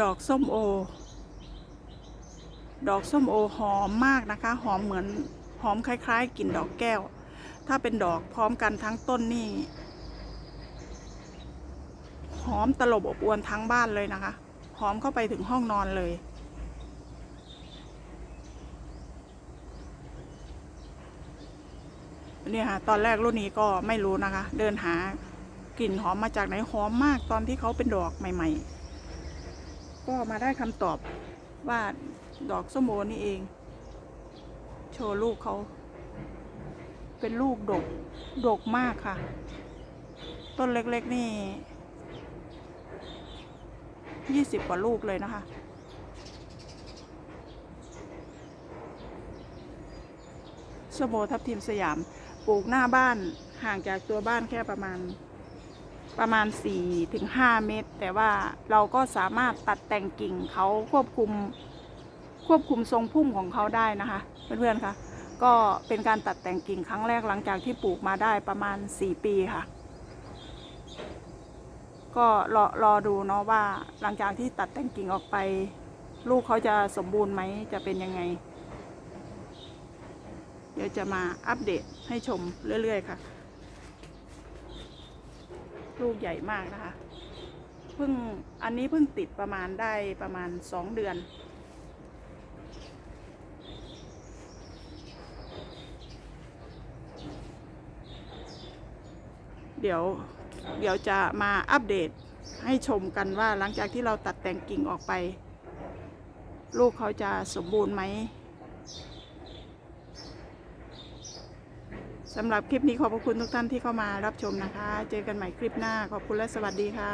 ดอกส้มโอ ดอกส้มโอหอมมากนะคะ หอมเหมือนหอมคล้ายๆกลิ่นดอกแก้ว ถ้าเป็นดอกพร้อมกันทั้งต้นนี่หอมตลบอบอวนทั้งบ้านเลยนะคะ หอมเข้าไปถึงห้องนอนเลย เนี่ยค่ะ ตอนแรกรุ่นนี้ก็ไม่รู้นะคะ เดินหากลิ่นหอมมาจากไหนหอมมากตอนที่เขาเป็นดอกใหม่ ๆ ก็มาได้คำตอบว่าดอกส้มโอนี่เอง โชว์ลูกเขา เป็นลูกดก ดกมากค่ะ ต้นเล็กๆนี่ยี่สิบกว่าลูกเลยนะคะสมโอทับทิมสยาม ปลูกหน้าบ้านห่างจากตัวบ้านแค่ประมาณ ประมาณ4ถึง5เมตร แต่ว่าเราก็สามารถตัดแต่งกิ่งเขาควบคุมควบคุมทรงพุ่มของเขาได้นะคะ เพื่อนๆคะก็เป็นการตัดแต่งกิ่งครั้งแรกหลังจากที่ปลูกมาได้ประมาณ 4 ปีค่ะ ก็รอรอดูเนาะว่าหลังจากที่ตัดแต่งกิ่งออกไป ลูกเขาจะสมบูรณ์ไหมจะเป็นยังไง เดี๋ยวจะมาอัปเดตให้ชมเรื่อย ๆ ค่ะ ลูกใหญ่มากนะคะเพิ่งอันนี้เพิ่งติดประมาณได้ประมาณสองเดือน เดี๋ยวเดี๋ยวจะมาอัปเดตให้ชมกันว่าหลังจากที่เราตัดแต่งกิ่งออกไป ลูกเขาจะสมบูรณ์ไหม สำหรับคลิปนี้ขอบคุณทุกท่านที่เข้ามารับชมนะคะ เจอกันใหม่คลิปหน้าขอบคุณและสวัสดีค่ะ